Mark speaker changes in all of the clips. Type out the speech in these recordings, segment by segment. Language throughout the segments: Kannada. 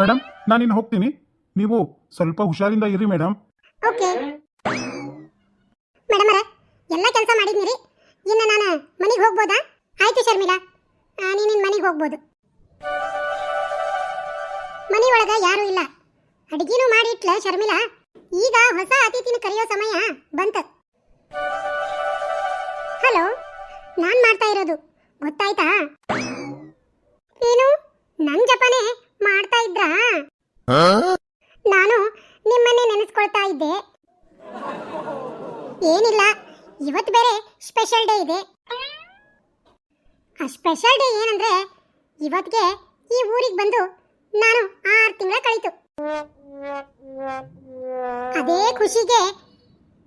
Speaker 1: ಮೇಡಮ್ ನಾನಿನ್ನು ಹೋಗ್ತೀನಿ. ನೀವು ಸ್ವಲ್ಪ ಹುಷಾರಿಂದ ಇರಿ ಮೇಡಮ್
Speaker 2: ಓಕೆ. ಮೇಡಮರ ಎಲ್ಲ ಕೆಲಸ ಮಾಡಿದ್ನಿರಿ ಇನ್ನು ನಾನು ಮನೆಗೆ ಹೋಗ್ಬೋದಾ? ಆಯ್ತು ಶರ್ಮಿಳಾ. ನೀನು ಮನೆಗೆ ಹೋಗ್ಬೋದು. ಮನೆ ಒಳಗೆ ಯಾರೂ ಇಲ್ಲ. ಅಡಿಗೆನೂ ಮಾಡಿಟ್ಲ ಶರ್ಮಿಳಾ. ಈಗ ಹೊಸ ಅತಿಥಿನ ಕರೆಯೋ ಸಮಯ ಬಂತ. ಹಲೋ ನಾನು ಮಾಡ್ತಾ ಇರೋದು. ಗೊತ್ತಾಯ್ತಾ ಏನು ನನ್ ಜಪನೆ ಮಾಡ್ತಾ ಇದ್ರಾ ನಾನು ನಿಮ್ಮನ್ನೇ ನೆನೆಸ್ಕೊಳ್ತಾ ಇದ್ದೆ. ಏನಿಲ್ಲ, ಇವತ್ತು ಬೇರೆ ಸ್ಪೆಷಲ್ ಡೇ ಇದೆ. ಆ ಸ್ಪೆಷಲ್ ಡೇ ಏನಂದ್ರೆ, ಇವತ್ತಿಗೆ ಈ ಊರಿಗೆ ಬಂದು ನಾನು ಆರು ತಿಂಗಳ ಕಳೀತು. ಅದೇ ಖುಷಿಗೆ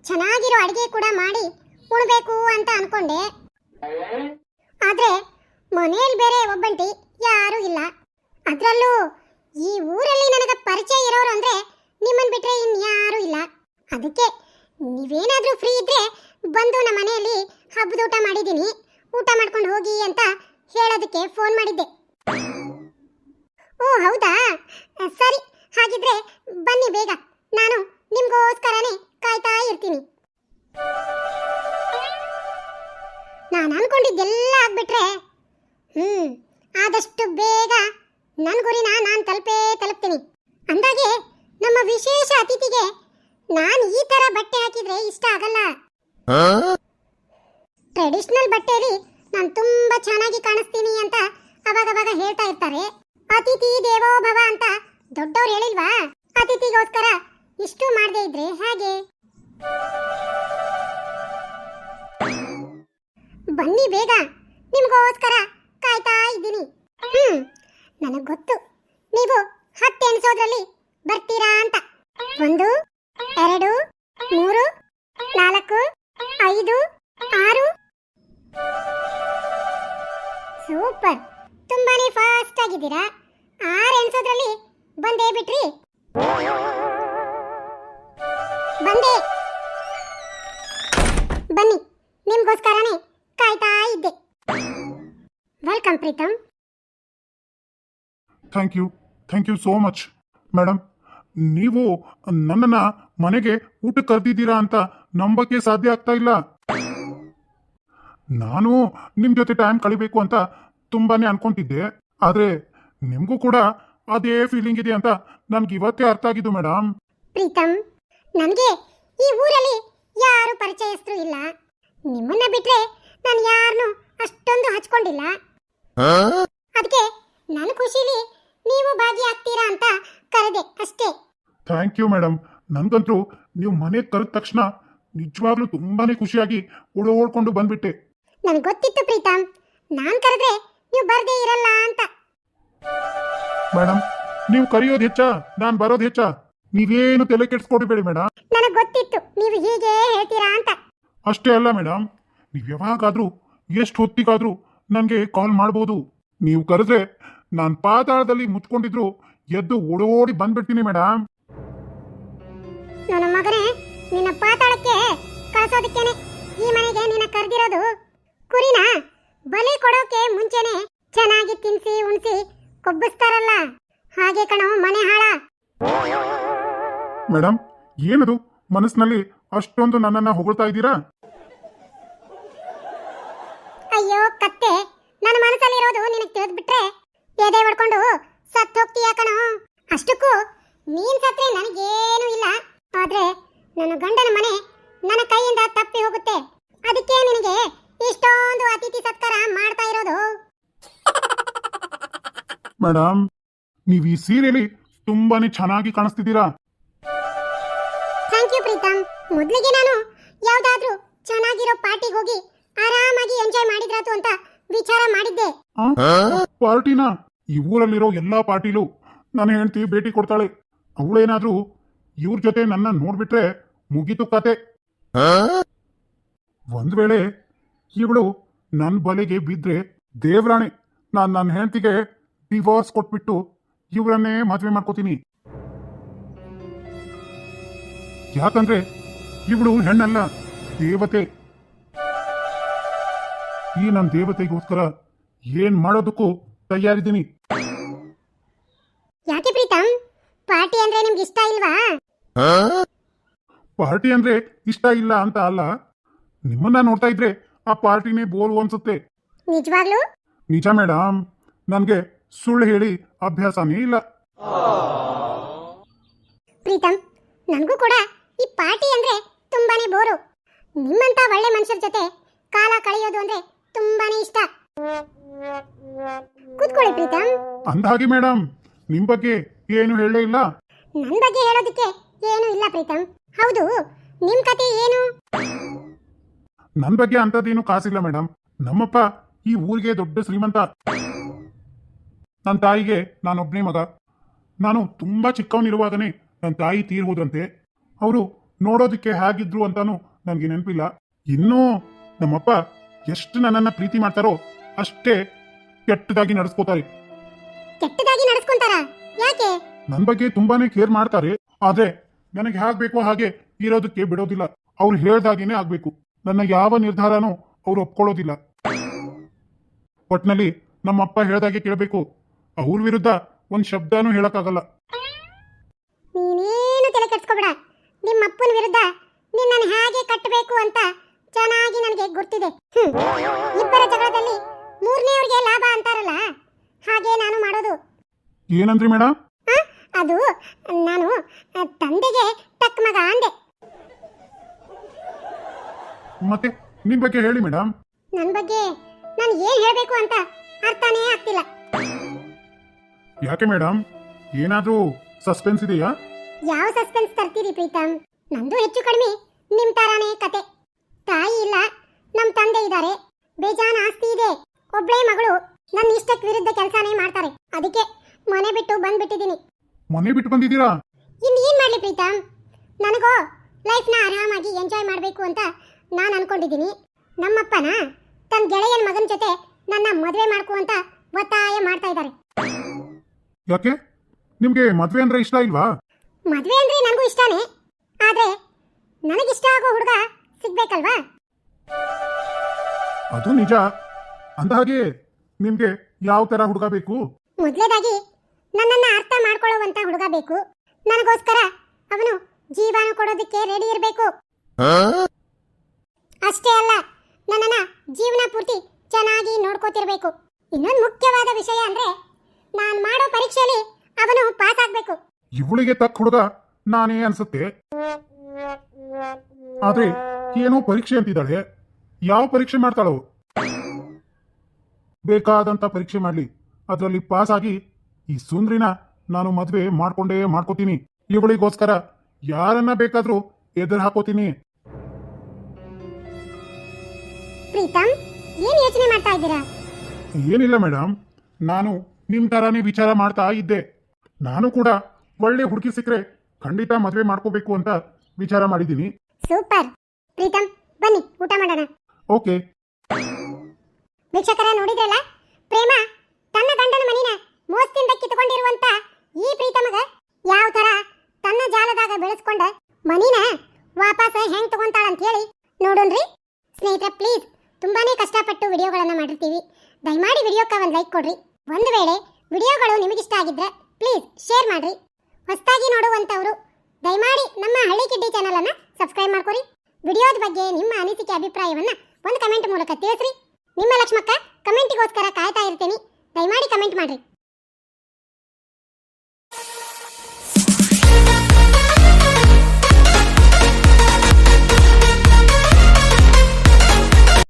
Speaker 2: ಚೆನ್ನಾಗಿರೋ ಅಡಿಗೆ ಕೂಡ ಮಾಡಿ ಉಣ್ಬೇಕು ಅಂತ ಅನ್ಕೊಂಡೆ. ಆದ್ರೆ ಮನೆಯಲ್ಲಿ ಬೇರೆ ಒಬ್ಬಂಟಿ ಯಾರೂ ಇಲ್ಲ. ಅದರಲ್ಲೂ ಈ ನನಗೆ ಇರೋರು ಅಂದ್ರೆ ನಿಮ್ಮನ್ ಬಿಟ್ರೆ ಇನ್ಯಾರೂ ಇಲ್ಲ. ಅದಕ್ಕೆ ನೀವೇನಾದ್ರೂ ಫ್ರೀ ಇದ್ರೆ ಬಂದು ನಮ್ಮ ಮನೆಯಲ್ಲಿ ಹಬ್ಬದ ಊಟ ಮಾಡಿದ್ದೀನಿ. ಊಟ ಮಾಡ್ಕೊಂಡು ಹೋಗಿ ಅಂತ ಹೇಳೋದಕ್ಕೆ ಫೋನ್ ಮಾಡಿದ್ದೆ. ಓ, ಹೌದಾ? ಸರಿ. ಹಾಗಿದ್ರೆ ಬನ್ನಿ ಬೇಗ. ನಾನು ನಿಮ್ಗೋಸ್ಕರನೇ ಕಾಯ್ತಾ ಇರ್ತೀನಿ. ನಾನು ಅನ್ಕೊಂಡಿದ್ದೆಲ್ಲ ಆಗ್ಬಿಟ್ರೆ, ಹ್ಮ್, ಆದಷ್ಟು ಬೇಗ ನನ್ನ ಗುರಿನ ನಾನು ತಲುಪೇ ತಲುಪ್ತೀನಿ. ಅಂದಾಗೆ ನಮ್ಮ ವಿಶೇಷ ಅತಿಥಿಗೆ ನಾನು ಈ ತರ ಬಟ್ಟೆ ಹಾಕಿದ್ರೆ ಇಷ್ಟ ಆಗಲ್ಲ. ಟ್ರೆಡಿಷನಲ್ ಬಟ್ಟೆಯಲ್ಲಿ ನಾನು ತುಂಬಾ ಚೆನ್ನಾಗಿ ಕಾಣಿಸ್ತೀನಿ ಅಂತ ಅವಾಗ ಅವಾಗ ಹೇಳ್ತಾ ಇರ್ತಾರೆ. ಅತಿಥಿ ದೇವೋ ಭವ ಅಂತ ದೊಡ್ಡವ್ರು ಹೇಳಿಲ್ವಾ? ಅತಿಥಿಗೋಸ್ಕರ ಇಷ್ಟು ಮಾಡದೇ ಇದ್ರೆ ಹೇಗೆ? ಬನ್ನಿ ಬೇಗ. ನಿಮಗೋಸ್ಕರ ಕಾಯ್ತಾ ಇದ್ದೀನಿ. ಹ್ಮ್ ನನಗ್ ಗೊತ್ತು. ನೀವು ಹತ್ತು ಎಣಿಸೋದ್ರಲ್ಲಿ ಬರ್ತೀರಾ ಅಂತ. ಒಂದು, ಎರಡು, ಮೂರು, ನಾಲ್ಕು, ಐದು, ಆರು. ಸೂಪರ್. ತುಂಬಾನೇ ಫಾಸ್ಟ್ ಆಗಿದ್ದೀರಾ? ಆರು ಎಣಿಸೋದ್ರಲ್ಲಿ ಬಂದೇ ಬಿಟ್ರಿ. ಬಂದೆ. ಬನ್ನಿ, ನಿಮ್ಗೋಸ್ಕರನೇ ಕಾಯ್ತಾ ಇದ್ದೆ. Welcome Preetam.
Speaker 1: Thank you thank you so much madam ನೀವು ನನ್ನನ್ನು ಮನೆಗೆ ಊಟ ಕರೆದಿದ್ದೀರಾ ಅಂತ ನಂಬಕ್ಕೆ ಸಾಧ್ಯ ಆಗ್ತಾ ಇಲ್ಲ. ನಾನು ನಿಮ್ಮ ಜೊತೆ ಟೈಮ್ ಕಳಿಬೇಕು ಅಂತ ತುಂಬಾನೇ ಅನ್ಕೊಂತಿದ್ದೆ. ಆದರೆ ನಿಮಗೂ ಕೂಡ ಅದೇ ಫೀಲಿಂಗ್ ಇದೆ ಅಂತ ನನ್ಗೆ ಇವತ್ತೇ ಅರ್ಥ ಆಗಿದ್ದು ಮೇಡಮ್
Speaker 2: ಪ್ರೀತಮ್ ನನಗೆ ಈ ಊರಲ್ಲಿ ಯಾರು ಪರಿಚಯಸ್ಥರು ಇಲ್ಲ. ನಿಮ್ಮನ್ನ ಬಿಟ್ರೆ ನಾನು ಯಾರನ್ನು ಅಷ್ಟೊಂದು ಹಚ್ಕೊಂಡಿಲ್ಲ. ಅದಕ್ಕೆ ನನ್ನ ಖುಷಿಲಿ ನೀವು ಭಾಗಿಯಾಗ್ತೀರಾ ಅಂತ ಕರೆದೆ ಅಷ್ಟೇ.
Speaker 1: ಥ್ಯಾಂಕ್ ಯು ಮೇಡಮ್ ನನಗಂತೂ ನೀವು ಮನೆ ಕರೆದ ತಕ್ಷಣ ನಿಜವಾಗ್ಲೂ ತುಂಬಾನೇ ಖುಷಿಯಾಗಿ ಓಡೋಡ್ಕೊಂಡು ಬಂದ್ಬಿಟ್ಟೆ.
Speaker 2: ನನಗೆ ಗೊತ್ತಿತ್ತು ಪ್ರೀತಮ್ ನಾನು ಕರೆದ್ರೆ ನೀವು ಬರ್ದೇ ಇರಲ್ಲ ಅಂತ.
Speaker 1: ಮೇಡಮ್ ನೀವು ಕರೆಯೋದು ಹೆಚ್ಚಾ ನಾನು ಬರೋದು ಹೆಚ್ಚಾ? ನೀವೇನು ತಲೆ ಕೆಡ್ಸ್ಕೊಡ್ಬೇಡಿ ಮೇಡಮ್
Speaker 2: ನನಗೆ ಗೊತ್ತಿತ್ತು ನೀವು ಹೀಗೆ ಹೇಳ್ತೀರಾ ಅಂತ.
Speaker 1: ಅಷ್ಟೇ ಅಲ್ಲ ಮೇಡಮ್ ನೀವು ಯಾವಾಗಾದ್ರೂ ಎಷ್ಟು ಹೊತ್ತಿಗಾದ್ರೂ ನನಗೆ ಕಾಲ್ ಮಾಡ್ಬೋದು. ನೀವು ಕರೆದ್ರೆ ನಾನು ಪಾತಾಳದಲ್ಲಿ ಮುಚ್ಕೊಂಡಿದ್ರು ಎದ್ದು ಓಡೋಡಿ ಬಂದ್ಬಿಡ್ತೀನಿ ಮೇಡಮ್
Speaker 2: ನನ್ನ ಮಗನೇ ನಿನ್ನ ಪಾತಾಳಕ್ಕೆ ಕಳ್ಸೋದಕ್ಕೇನೆ ಈ ಮನೆಗೆ ನಿನ್ನ ಕರೆದಿರೋದು. ಕುರಿನ ಬಲಿ ಕೊಡೋಕೆ ಮುಂಚೆನೆ ಚೆನ್ನಾಗಿ ತಿನ್ಸಿ ಉಣಿಸಿ ಕೊಬ್ಬಿಸ್ತಾರಲ್ಲ. ಹಾಗೆ ಕಣೋ ಮನೆ ಹಾಳ.
Speaker 1: ಮೇಡಮ್ ಏನದು? ಮನಸ್ಸಿನಲ್ಲಿ ಅಷ್ಟೊಂದು ನನ್ನನ್ನ ಹೊಗಳ್ತಾ ಇದ್ದೀರಾ?
Speaker 2: ಅಯ್ಯೋ ಕತ್ತೆ. ನನ್ನ ಮನಸ್ಸಲ್ಲಿರೋದು ನಿನಗೆ ತಿಳಿದ್ಬಿಟ್ರೆ ಎದೆ ಹೊಡ್ಕೊಂಡು ಸತ್ತು ಹೋಗ್ತೀಯ ಕಣೋ? ಅಷ್ಟಕ್ಕೂ ನೀನ್ ಸತ್ರೆ ನನಗೇನು ಇಲ್ಲ. ಆದ್ರೆ ನನ್ನ ಗಂಡನ ಮನೆ ನನ್ನ ಕೈಯಿಂದ ತಪ್ಪಿ ಹೋಗುತ್ತೆ. ಅದಕ್ಕೆ ನಿನಗೆ ಇಷ್ಟೊಂದು ಅತಿಥಿ ಸತ್ಕಾರ ಮಾಡ್ತಾ ಇರೋದು.
Speaker 1: ಮೇಡಮ್ ನೀವು ಈ ಸೀರೆಯಲ್ಲಿ ತುಂಬಾನೇ ಚೆನ್ನಾಗಿ ಕಾಣಿಸ್ತಿದ್ದೀರಾ?
Speaker 2: Thank you Preetham. ಮೊದಲಿಗೆ ನಾನು ಯಾವ್ದಾದ್ರೂ ಚೆನ್ನಾಗಿರೋ ಪಾರ್ಟಿಗೆ ಹೋಗಿ ಆರಾಮಾಗಿ ಎಂಜಾಯ್ ಮಾಡಿದ್ರಾತು ಅಂತ ವಿಚಾರ ಮಾಡಿದ್ದೆ.
Speaker 1: ಪಾರ್ಟಿನ? ಈ ಊರಲ್ಲಿರೋ ಎಲ್ಲಾ ಪಾರ್ಟಿಲು ನನ್ನ ಹೆಂಡತಿ ಭೇಟಿ ಕೊಡ್ತಾಳೆ. ಅವಳೇನಾದ್ರೂ ಇವ್ರ ಜೊತೆ ನನ್ನ ನೋಡ್ಬಿಟ್ರೆ ಮುಗೀತು ಕತೆ. ಒಂದ್ ವೇಳೆ ಇವಳು ನನ್ನ ಬಲೆಗೆ ಬಿದ್ರೆ ದೇವ್ರಾಣೆ ನಾನು ನನ್ನ ಹೆಂಡತಿಗೆ ಡಿವೋರ್ಸ್ ಕೊಟ್ಬಿಟ್ಟು ಇವರನ್ನೇ ಮದುವೆ ಮಾಡ್ಕೋತೀನಿ. ಯಾಕಂದ್ರೆ ಇವಳು ಹೆಣ್ಣಲ್ಲ ದೇವತೆ. ಈ ನನ್ನ ದೇವತೆಗೋಸ್ಕರ ಏನ್ ಮಾಡೋದಕ್ಕೂ ತಯಾರಿದ್ದೀನಿ.
Speaker 2: ಯಾಕೆ ಪ್ರೀತಮ್ ನಿಮ್ಗೆ ಇಷ್ಟ ಇಲ್ವಾ?
Speaker 1: ಪಾರ್ಟಿ ಅಂದ್ರೆ ಇಷ್ಟ ಇಲ್ಲ ಅಂತ ಅಲ್ಲ. ನಿಮ್ಮನ್ನ ನೋಡ್ತಾ ಇದ್ರೆ ಆ ಪಾರ್ಟಿನೇ ಬೋಲ್ ಅನ್ಸುತ್ತೆ.
Speaker 2: ನಿಜವಾಗ್ಲೂ?
Speaker 1: ನಿಜ ಮೇಡಮ್ ನನಗೆ ಸುಳ್ಳು ಹೇಳಿ ಅಭ್ಯಾಸನೇ ಇಲ್ಲ.
Speaker 2: ಪ್ರೀತಮ್ ನನಗೂ ಕೂಡ ಈ ಪಾರ್ಟಿ ಅಂದ್ರೆ ತುಂಬಾನೇ ಬೋರು. ನಿಮ್ಮಂತ ಒಳ್ಳೆ ಮನುಷ್ಯರ ಜೊತೆ ಕಾಲ ಕಳೆಯೋದು ಅಂದ್ರೆ ತುಂಬಾನೇ ಇಷ್ಟ. ಕೂತ್ಕೊಳ್ಳಿ ಪ್ರೀತಮ್
Speaker 1: ಅಂದಾಗಿ ಮೇಡಮ್ ನಿಮ್ ಬಗ್ಗೆ ಏನು ಹೇಳೇ ಇಲ್ಲ?
Speaker 2: ನನ್ ಬಗ್ಗೆ ಹೇಳೋದಕ್ಕೆ ಏನು ಇಲ್ಲ ಪ್ರೀತಮ್ ಹೌದು ನಿಮ್ ಕತೆ ಏನು?
Speaker 1: ನನ್ ಬಗ್ಗೆ ಅಂತದೇನು ಕಾಸಿಲ್ಲ ಮೇಡಮ್ ನಮ್ಮಪ್ಪ ಈ ಊರಿಗೆ ದೊಡ್ಡ ಶ್ರೀಮಂತ. ನನ್ನ ತಾಯಿಗೆ ನಾನೊಬ್ಬನೇ ಮಗ. ನಾನು ತುಂಬಾ ಚಿಕ್ಕವನಿರುವಾಗನೇ ನನ್ನ ತಾಯಿ ತೀರ್ ಹೋದ್ರಂತೆ ಅವರು ನೋಡೋದಕ್ಕೆ ಹೇಗಿದ್ರು ಅಂತಾನು ನನಗೆ ನೆನಪಿಲ್ಲ. ಇನ್ನೂ ನಮ್ಮಪ್ಪ ಎಷ್ಟು ನನ್ನನ್ನ ಪ್ರೀತಿ ಮಾಡ್ತಾರೋ ಅಷ್ಟೇ ಕೆಟ್ಟದಾಗಿ ನಡೆಸ್ಕೋತಾರೆ.
Speaker 2: ಕೆಟ್ಟದಾಗಿ ನಡೆಸ್ಕೊಂತಾರ? ಯಾಕೆ?
Speaker 1: ನನ್ನ ಬಗ್ಗೆ ತುಂಬಾನೇ ಕೇರ್ ಮಾಡ್ತಾರೆ. ಆದ್ರೆ ನನಗೆ ಹೇಗ್ ಬೇಕೋ ಹಾಗೆ ಇರೋದಕ್ಕೆ ಬಿಡೋದಿಲ್ಲ. ಅವ್ರು ಹೇಳ್ದಾಗೇನೆ ಆಗ್ಬೇಕು. ನನ್ನ ಯಾವ ನಿರ್ಧಾರನೂ ಅವ್ರು ಒಪ್ಕೊಳ್ಳೋದಿಲ್ಲ. ಒಟ್ನಲ್ಲಿ ನಮ್ಮಪ್ಪ ಹೇಳ್ದಾಗೆ ಕೇಳಬೇಕು. ಅವ್ರ ವಿರುದ್ಧ ಒಂದ್ ಶಬ್ದನೂ ಹೇಳಕ್ಕಾಗಲ್ಲ.
Speaker 2: ನೀನೇನು ತಲೆ ಕೆಡ್ಸ್ಕೊಬೇಡ. ನಿಮ್ಮ ಅಪ್ಪನ ವಿರುದ್ಧ ನಿನ್ನನ್ನು ಹೇಗೆ ಕಟ್ಟಬೇಕು ಅಂತ ಚೆನ್ನಾಗಿ ನನಗೆ ಗೊತ್ತಿದೆ. ಇಬ್ಬರ ಜಗಳದಲ್ಲಿ ಮೂರನೆಯವ್ರಿಗೆ ಲಾಭ ಅಂತಾರಲ್ಲ ಹಾಗೆ ನಾನು ಮಾಡೋದು.
Speaker 1: ಏನಂದ್ರಿ ಮೇಡಮ್
Speaker 2: ಆ, ಅದು ನಾನು ಆ, ತಂದೆಗೆ ತಕ್ಕ ಮಗ ಅಂದೆ.
Speaker 1: ಮತ್ತೆ ನಿಮ್ ಬಗ್ಗೆ ಹೇಳಿ ಮೇಡಮ್
Speaker 2: ನನ್ನ ಬಗ್ಗೆ ನಾನು ಏನ್ ಹೇಳ್ಬೇಕು ಅಂತ ಅರ್ಥನೇ ಆಗ್ತಿಲ್ಲ.
Speaker 1: ಯಾಕೆ ಮೇಡಮ್ ಏನಾದ್ರೂ ಸಸ್ಪೆನ್ಸ್ ಇದೆಯಾ?
Speaker 2: ಯಾವ ಸಸ್ಪೆನ್ಸ್ ತರ್ತೀರಿ ಪ್ರೀತಮ್ ನಂದು ಹೆಚ್ಚು ಕಡಿಮೆ ನಿಮ್ ತರಾನೇ ಕತೆ. ತಾಯಿ ಇಲ್ಲ ನಮ್ ತಂದೆ ಇದ್ದಾರೆ. ಬೇಜಾನ್ ಆಸ್ತಿ ಇದೆ. ಒಬ್ಳೇ ಮಗಳು ನನ್ನ ಇಷ್ಟಕ್ಕೆ ವಿರುದ್ಧ ಕೆಲಸನೇ ಮಾಡ್ತಾರೆ. ಅದಕ್ಕೆ ಮನೆ ಬಿಟ್ಟು ಬಂದ್ಬಿಟ್ಟಿದ್ದೀನಿ.
Speaker 1: ಮನೆ ಬಿಟ್ಟು ಬಂದಿದ್ದೀರಾ?
Speaker 2: ಇನ್ನು ಏನು ಮಾಡ್ಲಿ ಪ್ರೀತಮ್ ನನಗೋ ಲೈಫ್ನ ಆರಾಮಾಗಿ ಎಂಜಾಯ್ ಮಾಡಬೇಕು ಅಂತ ನಾನು ಅನ್ಕೊಂಡಿದ್ದೀನಿ. ನಮ್ಮಪ್ಪನ ತನ್ನ ಗೆಳೆಯನ ಮಗನ ಜೊತೆ ನನ್ನ ಮದುವೆ ಮಾಡ್ಕೋ ಅಂತ ಒತ್ತಾಯ ಮಾಡ್ತಾ ಇದ್ದಾರೆ.
Speaker 1: ಯಾಕೆ? ನಿಮಗೆ ಮದುವೆ ಅಂದ್ರೆ ಇಷ್ಟ ಇಲ್ವಾ?
Speaker 2: ಮದುವೆ ಅಂದ್ರೆ ನನಗೂ ಇಷ್ಟನೇ. ಆದ್ರೆ ನನಗಿಷ್ಟ ಆಗೋ ಹುಡುಗ ಸಿಗ್ಬೇಕಲ್ವಾ?
Speaker 1: ಅದು ನಿಜ. ಅಂದಹಾಗೆ ನಿಮ್ಗೆ ಯಾವ ತರ ಹುಡುಗ ಬೇಕು?
Speaker 2: ಮೊದಲೇದಾಗಿ ನನ್ನನ್ನ ಅರ್ಥ ಮಾಡ್ಕೊಳ್ಳುವಂತ ಹುಡುಗ ಬೇಕು. ನನಗೋಸ್ಕರ ಅವನು ಜೀವನ ಕೊಡೋದಕ್ಕೆ ರೆಡಿ ಇರಬೇಕು. ಅಷ್ಟೇ ಅಲ್ಲ ನನ್ನನ್ನ ಜೀವನ ಪೂರ್ತಿ ಚೆನ್ನಾಗಿ ನೋಡ್ಕೋತಿರ್ಬೇಕು. ಇನ್ನೊಂದು ಮುಖ್ಯವಾದ ವಿಷಯ ಅಂದ್ರೆ ನಾನು ಮಾಡೋ ಪರೀಕ್ಷೆಯಲ್ಲಿ ಅವನು ಪಾಸ್ ಆಗ್ಬೇಕು.
Speaker 1: ಇವಳಿಗೆ ತಕ್ಕ ಹುಡುಗ ನಾನೇ ಅನ್ಸುತ್ತೆ. ಆದ್ರೆ ಏನೋ ಪರೀಕ್ಷೆ ಅಂತಿದ್ದಾಳೆ. ಯಾವ ಪರೀಕ್ಷೆ ಮಾಡ್ತಾಳೋ? ಬೇಕಾದಂತ ಪರೀಕ್ಷೆ ಮಾಡಲಿ. ಅದರಲ್ಲಿ ಪಾಸ್ ಆಗಿ ಈ ಸುಂದ್ರಿನ ನಾನು ಮದುವೆ ಮಾಡ್ಕೊಂಡೇ ಮಾಡ್ಕೋತೀನಿ. ಇವಳಿಗೋಸ್ಕರ ಯಾರನ್ನ ಬೇಕಾದ್ರೂ ಎದುರು ಹಾಕೋತೀನಿ.
Speaker 2: ಪ್ರೀತಮ್ ಏನ್ ಯೋಚನೆ ಮಾಡ್ತಾ ಇದ್ದೀರಾ?
Speaker 1: ಏನಿಲ್ಲ ಮೇಡಮ್ ನಾನು ನಿಮ್ ತರಾನೇ ವಿಚಾರ ಮಾಡ್ತಾ ಇದ್ದೆ. ನಾನು ಕೂಡ ಒಳ್ಳೆ ಹುಡುಗಿ ಸಿಕ್ಕರೆ ಖಂಡಿತ ಮದುವೆ ಮಾಡ್ಕೋಬೇಕು ಅಂತ ವಿಚಾರ ಮಾಡಿದ್ದೀನಿ.
Speaker 2: ಸೂಪರ್. ಪ್ರೀತಮ್ ಬನ್ನಿ ಊಟ ಮಾಡೋಣ.
Speaker 1: ಓಕೆ.
Speaker 2: ವೀಕ್ಷಕರ ನೋಡಿದ್ರಲ್ಲ? ಪ್ರೇಮ, ತನ್ನ ಗಂಡನ ಮನಿನ ಮೋಸದಿಂದ ಕಿತ್ಕೊಂಡಿರುವಂತ ಈ ಪ್ರೀತಮಗ ಯಾವ ತರ ತನ್ನ ಜಾಲದಾಗ ಬೆಳೆಸ್ಕೊಂಡ ಮನಿನ ವಾಪಸ್ ಹೆಂಗ್ ತಗೊಂತಾಳ ಅಂತ ಹೇಳಿ ನೋಡೋಣ್ರಿ. ಸ್ನೇಹಿತರೆ ಪ್ಲೀಸ್ ತುಂಬಾನೇ ಕಷ್ಟಪಟ್ಟು ವಿಡಿಯೋಗಳನ್ನ ಮಾಡಿರ್ತೀವಿ. ದಯಮಾಡಿ ವಿಡಿಯೋಕ್ಕೆ ಒಂದು ಲೈಕ್ ಕೊಡ್ರಿ. ಒಂದು ವೇಳೆ ವಿಡಿಯೋಗಳು ನಿಮಗಿಷ್ಟ ಆಗಿದ್ರೆ ಪ್ಲೀಸ್ ಶೇರ್ ಮಾಡ್ರಿ. ಹೊಸದಾಗಿ ನೋಡುವಂತವರು ದಯಮಾಡಿ ನಮ್ಮ ಹಳ್ಳಿ ಕಿಡ್ಡಿ ಚಾನಲ್ ಅನ್ನ ಸಬ್ಸ್ಕ್ರೈಬ್ ಮಾಡ್ಕೊರಿ. ವಿಡಿಯೋದ ಬಗ್ಗೆ ನಿಮ್ಮ ಅನಿಸಿಕೆ, ಅಭಿಪ್ರಾಯವನ್ನ ಒಂದು ಕಮೆಂಟ್ ಮೂಲಕ ತಿಳಿಸ್ರಿ. ನಿಮ್ಮ ಲಕ್ಷ್ಮಕ್ಕ ಕಮೆಂಟಿಗೋಸ್ಕರ ಕಾಯ್ತಾ ಇರ್ತೀನಿ. ದಯಮಾಡಿ ಕಮೆಂಟ್ ಮಾಡ್ರಿ.